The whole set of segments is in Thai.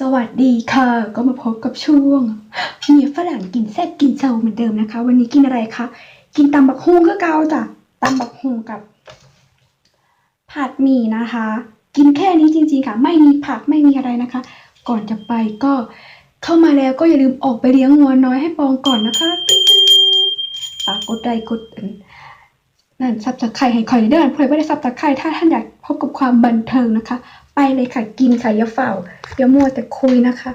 สวัสดีค่ะ ก็มาพบกับช่วงเมียฝรั่งกินแซ่บกินเซาเหมือนเดิมนะคะ วันนี้กินอะไรคะกินตำบักฮุ่งก็เกาจ้ะตำบักฮุ่งกับ ผัดหมี่นะคะ กินแค่นี้จริงๆค่ะ ไม่มีผักไม่มีอะไรนะคะ ก่อนจะไปก็เข้ามาแล้วก็อย่าลืมออกไปเลี้ยงงัวน้อยให้ปองก่อนนะคะติ๊งๆฝากกดไลค์กดนนั่นซับตะไคร้ให้คอยเดินเพื่อไม่ได้ซับตะไคร้ถ้าท่านอยากพบกับความบันเทิงนะคะ ไปเลยค่ะ กินค่ะอย่าเฝ้าอย่ามัวแต่คุยนะคะ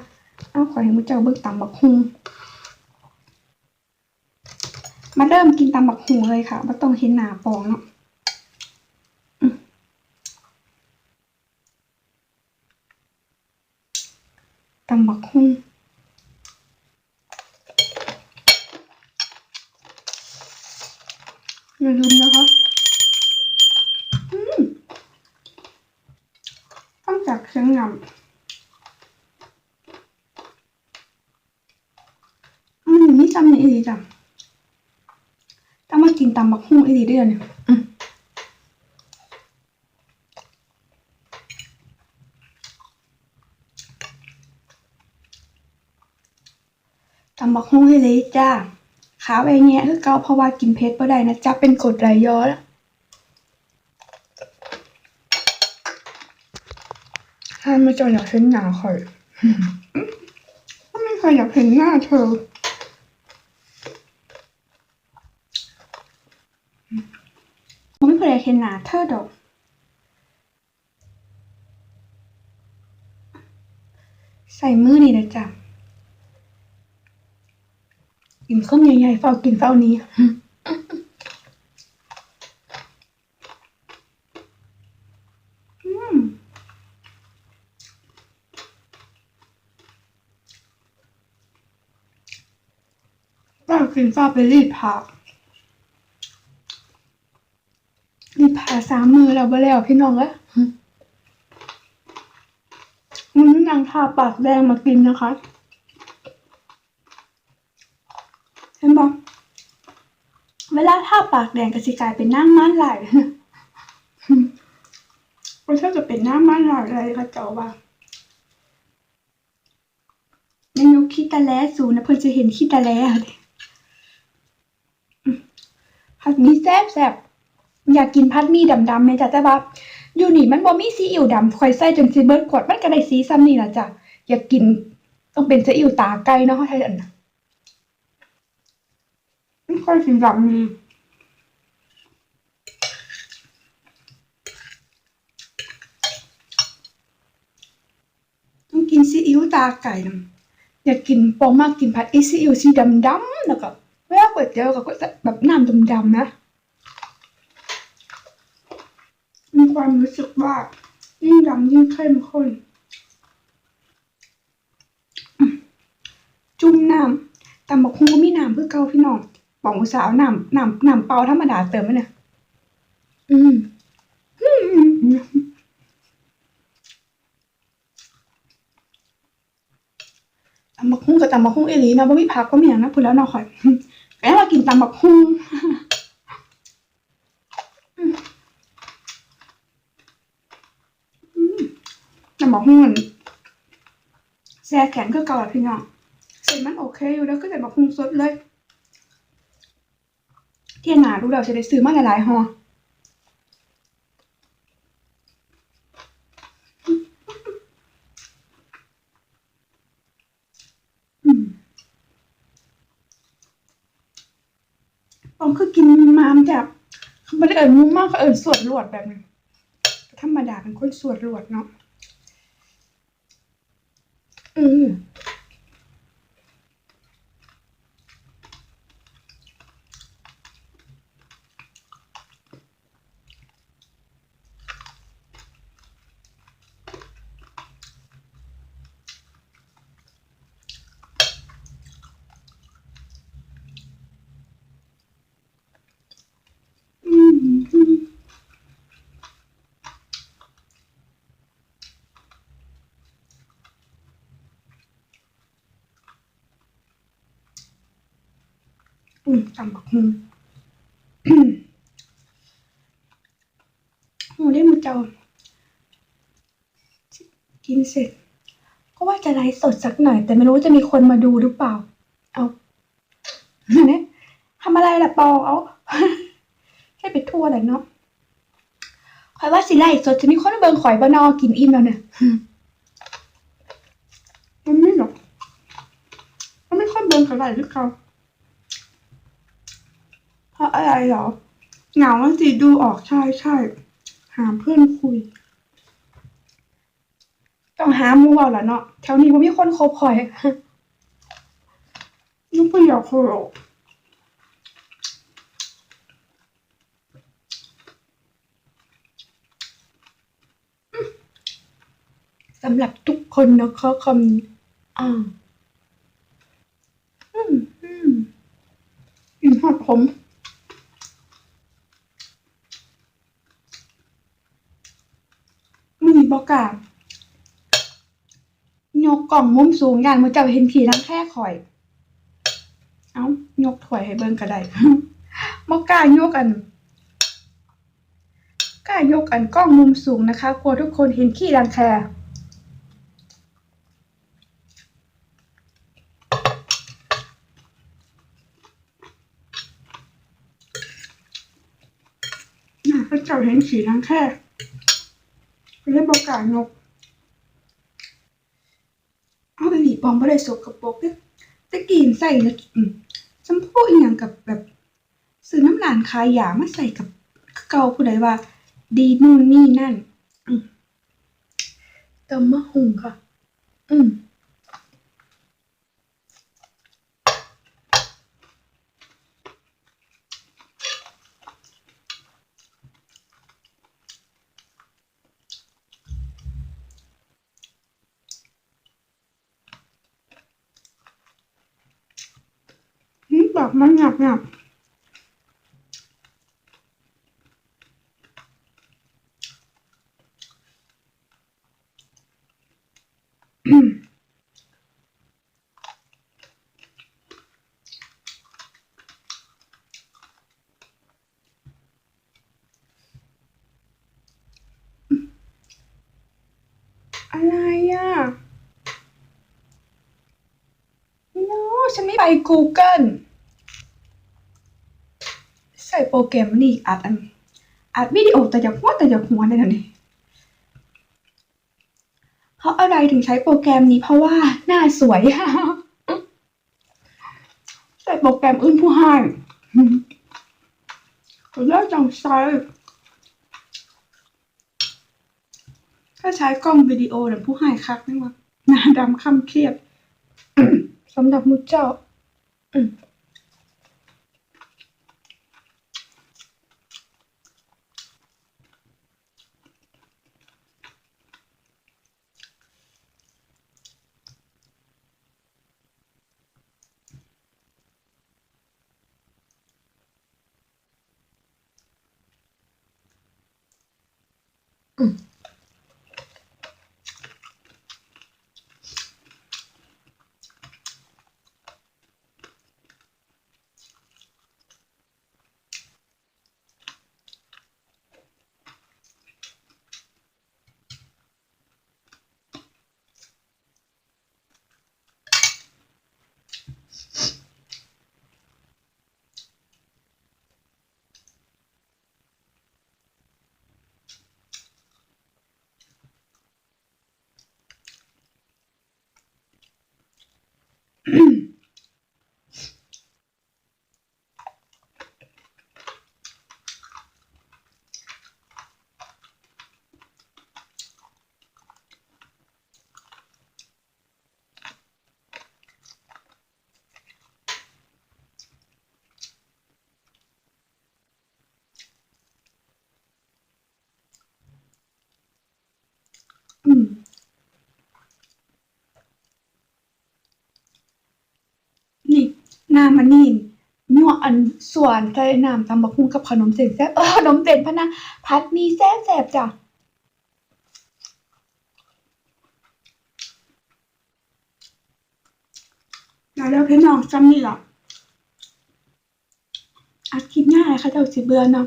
เอาขอให้มุเจ้าเบิ่งตำบักฮุงมาเริ่มกินตำบักฮุงเลยค่ะไม่ต้องเห็นหนาปองเนาะตำบักฮุงอย่าลืมนะคะอืมต้องจากเชียงงำ อืมนี่จำนี่อีหลีจ้ะต้องมากินตำบักฮุ่งอีหลีดือนเนี่ยอืมตำบักฮุ่งอีหลีจ้าขาวไอเงี้ยคือเกาเพราะว่ากินเผ็ดบ่ได้นะจ๊ะเป็นกรดไหลย้อนถ้าไม่จอยอยากเห็นหน้าคอยไม่เคยอยากเห็นหน้าเธอผมไม่เคยอยากเห็นหน้าเธอ ดอกใส่มือนี่นะจ๊ะกินข้มใหญ่ๆเฝ้ากินเฝ้านี้อืมเฝ้ากินเฝ้าไปรีดผ้ารีดผ้า สามมือแล้วบ่แล้วพี่น้องเอ้ยมันนี้นางทาปากแดงมากินนะคะเห็นบอกเวลาทาปากแดงก็สิกลายเป็นน้ำมันไหลเพราะถ้าจะเป็นน้ำมันไหลอะไรก็เจ้าว่าในยกขี้ตะแลสูนะเพื่อนจะเห็นขี้ตะแลอะดิอืมผัดหมีแซ่บแซ่บ อยากกินผัดหมีดำๆไหมจ๊ะแต่ว่าอยู่นี่มันบ่มีซีอิ๊วดำคอยใส่จนสิเบิดขวดมันก็ได้สีซ้ำนี่ล่ะจ้ะอยากกินต้องเป็นซีอิ๊วตาไก่เนาะไทยอันนะไม่ค่อยกินแบบนี้ต้องกินซีอิ๊วตาไก่นะอยากกินปองมากกินผัดอีซีอิ๊วสีดำดำๆแล้วก็เวลาก๋วยเตี๋ยวก็จะแบบน้ำดำดำๆนะ มีค วามรู้สึกว่า ยิ่งดำยิ่งเข้มข้น จุ่มน้ำตำบักหุ่งก็มีน้ำเพื่อเกาพี่น้องปองสาห์เอาน้ำน้ำน้ำเปล่าธรรมดาเติมไหมเนี่ยอืมตำบักหุ่งกับตำบักหุ่งเอหลีนะบ่มีผักก็มีอย่างนะพูดแล้วเนาะข่อยแม่ว่ากินตำบักหุ่งอืมอืม บักหุ่งมันแซ่แข็งก็เก่าอะพี่น้องเสร็จมันโอเคอยู่แล้วก็ใส่บักหุ่งสดเลยเที่ยหนารู้เราจะได้ซื้อมาหลายๆห่ออืมผมคือกินมามจากไม่ได้เอิญมุมมากก็เอิญสวดลวดแบบนี้ธรรมดาเป็นคนสวดลวดเนาะอืม อืมอืม อืมตำบักหุ่งโหได้มูเจ้า กินเสร็จ ก็ว่าจะไลฟ์สดสักหน่อย แต่ไม่รู้จะมีคนมาดูหรือเปล่า เอาเนี่ยทำอะไรล่ะปอเอาให้ไปทั่วเลยเนาะข่อยว่าสิไลฟ์สดจะมีคนเบิ่งข่อยบ่นอกินอิ่มแล้วเนี่ยมันไม่หรอกมันไม่ค่อยเบิ่งเท่าไหร่ที่เขา เพราะอะไรหรอ เหงาสิดูออกใช่ใช่ หาเพื่อนคุย ต้องหามูเอาละเนาะ แถวนี้ผมมีคนคบคอยยุ่งไม่อยากคุยหรอสำหรับทุกคนนะคะคำนี้อ่าอืมอืมอืมหอดผม มือบอ กล้ายกกล่องมุมสูงอย่างมันจะเห็นผีทั้งแค่ข่อย เอ้ายกถวยให้เบิ่งก็ได้บอกล้ายกอันกล้ายกอันกล้องมุมสูงนะคะกลัวทุกคนเห็นขี้รังแคน่ะพระเจ้าเห็นขี้รังแค่ เลยบอกล้ายกเอาไปผีปองบ่ได้สกปรกเด้ตะกีนใส่แล้วอืมชมพูอีหยังกับแบบซื้อน้ำหลานขายยามาใส่กับเกาผู้ใดว่า ดีนู่นนี่นั่นอืมตำมะหุงค่ะ อืม บมันหยับหยับอืมอะไรอะ no ฉันไม่ไป Google โปรแกรมนี่อัดอันอัดวิดีโอแต่อย่าหัวแต่อย่าหัวเลยนะนี่เพราะอะไรถึงใช้โปรแกรมนี้เพราะว่าหน้าสวยใส่โปรแกรมอื่นผู้ให้ก็เลิกจังใช้ถ้าใช้กล้องวิดีโอแต่ผู้ให้คักนี่ว่าหน้าดำค่ำเครียดสำหรับมุเจ้า อืม อื 嗯 มันนี่ยั่วอันส่วนใส่น้ำตำบักหุ่งกับขนมเส้นแซ่บเออขนมเส้นพะนะพัดมีแซ่บแซ่บจ้ะแล้วพี่น้องจำนี่หรออัดคลิปง่ายค่ะเจ้าสิเบือเนาะ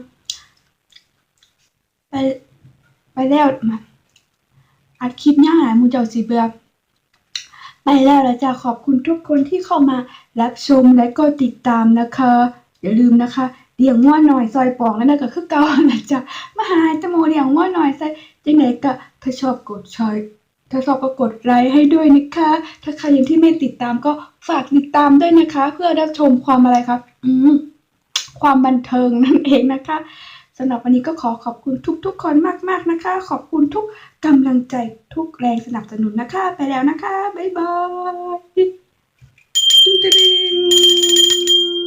ไปไปแล้วมาอัดคลิปง่ายมูเจ้าสิเบือ ไปแล้วละจ้ะขอบคุณทุกคนที่เข้ามารับชมและก็ติดตามนะคะ อย่าลืมนะคะเลี้ยงง่วหน่อยซอยปองแล้วนะก็คือเก่านะจ๊ะมาหาจมูเลี้ยงง่วหน่อยใส่จังไหนก็ถ้าชอบกดชอยถ้าชอบก็กดไลค์ให้ด้วยนะคะ ถ้าใครยังที่ไม่ติดตามก็ฝากติดตามด้วยนะคะ เพื่อรับชมความอะไรครับ อืมความบันเทิงนั่นเองนะคะ สำหรับวันนี้ก็ขอขอบคุณทุกๆคนมากๆนะคะ ขอบคุณทุกกำลังใจทุกแรงสนับสนุนนะคะ ไปแล้วนะคะ บ๊ายบายตึ้งตึ้ง